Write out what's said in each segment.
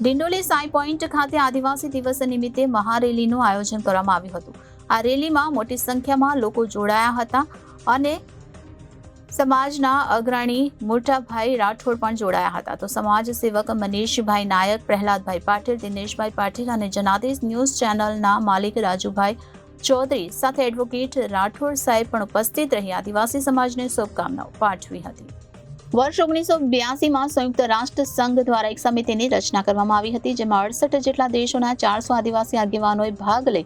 Dindoli Sai point ખાતે આદિવાસી દિવસ નિમિત્તે મહારેલીનું આયોજન કરવામાં આવ્યું હતું. આ રેલીમાં મોટી સંખ્યામાં લોકો જોડાયા હતા અને સમાજના અગ્રણી મોટાભાઈ રાઠોડ પણ જોડાયા હતા. તો સમાજ સેવક મનીષભાઈ નાયક, પ્રહલાદભાઈ પાટીલ, દિનેશભાઈ પાટીલ અને જનાદેશ ન્યૂઝ ચેનલના માલિક રાજુભાઈ ચૌધરી સાથે એડવોકેટ રાઠોડ સાહેબ પણ ઉપસ્થિત રહી. આદિવાસી સમાજને શુભકામનાઓ પાઠવી હતી. વર્ષ ઓગણીસો બ્યાસીમાં સંયુક્ત રાષ્ટ્ર સંઘ દ્વારા એક સમિતિની રચના કરવામાં આવી હતી, જેમાં અડસઠ જેટલા દેશોના ચારસો આદિવાસી આગેવાનોએ ભાગ લઈ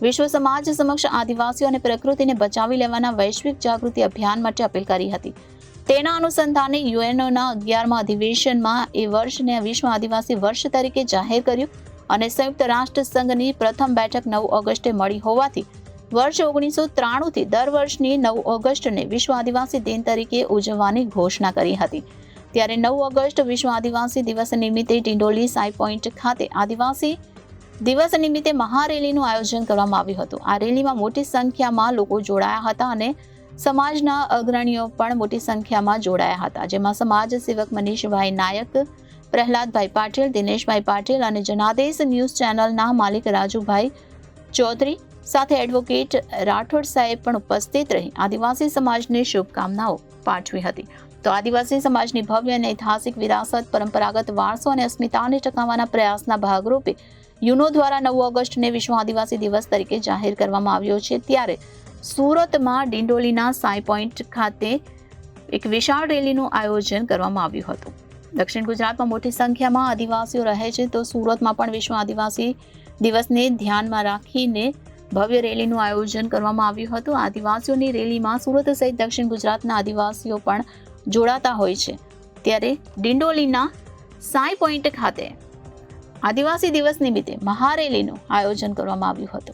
વિશ્વ સમાજ સમક્ષ આદિવાસીઓ અને પ્રકૃતિને બચાવી લેવાના વૈશ્વિક જાગૃતિ અભિયાન માટે અપીલ કરી હતી. તેના અનુસંધાને યુએનઓના અગિયારમાં અધિવેશનમાં એ વર્ષને વિશ્વ આદિવાસી વર્ષ તરીકે જાહેર કર્યું અને સંયુક્ત રાષ્ટ્ર સંઘની પ્રથમ બેઠક નવ ઓગસ્ટે મળી હોવાથી વર્ષ ઓગણીસો ત્રાણુંથી દર વર્ષની નવ ઓગસ્ટને વિશ્વ આદિવાસી દિન તરીકે ઉજવવાની ઘોષણા કરી હતી. ત્યારે નવ ઓગસ્ટ વિશ્વ આદિવાસી દિવસ નિમિત્તે ટિંડોલી સાઈ પોઈન્ટ ખાતે આદિવાસી દિવસ નિમિત્તે મહારેલીનું આયોજન કરવામાં આવ્યું હતું. આ રેલીમાં મોટી સંખ્યામાં લોકો જોડાયા હતા અને સમાજના અગ્રણીઓ પણ મોટી સંખ્યામાં જોડાયા હતા. જેમાં સમાજ સેવક મનીષભાઈ નાયક, પ્રહલાદભાઈ પાટીલ, દિનેશભાઈ પાટીલ અને જનાદેશ ન્યૂઝ ચેનલના માલિક રાજુભાઈ ચૌધરી સાથે એડવોકેટ રાઠોડ સાહેબ પણ ઉપસ્થિત રહી. આદિવાસી સમાજને શુભકામનાઓ પાઠવી હતી. તો આદિવાસી સમાજની ભવ્ય અને ઐતિહાસિક વિરાસત, પરંપરાગત વારસો અને અસ્મિતાને ટકાવવાના પ્રયાસના ભાગરૂપે યુનો દ્વારા નવ ઓગસ્ટને વિશ્વ આદિવાસી દિવસ તરીકે જાહેર કરવામાં આવ્યો છે. ત્યારે સુરતમાં ડિંડોલીના સાઈ પોઈન્ટ ખાતે એક વિશાળ રેલીનું આયોજન કરવામાં આવ્યું હતું. દક્ષિણ ગુજરાતમાં મોટી સંખ્યામાં આદિવાસીઓ રહે છે. તો સુરતમાં પણ વિશ્વ આદિવાસી દિવસને ધ્યાનમાં રાખીને ભવ્ય રેલીનું આયોજન કરવામાં આવ્યું હતું. આદિવાસીઓની રેલીમાં સુરત સહિત દક્ષિણ ગુજરાતના આદિવાસીઓ પણ જોડાતા હોય છે. ત્યારે ડિંડોલીના સાઈ પોઈન્ટ ખાતે આદિવાસી દિવસ નિમિત્તે મહારેલીનું આયોજન કરવામાં આવ્યું હતું.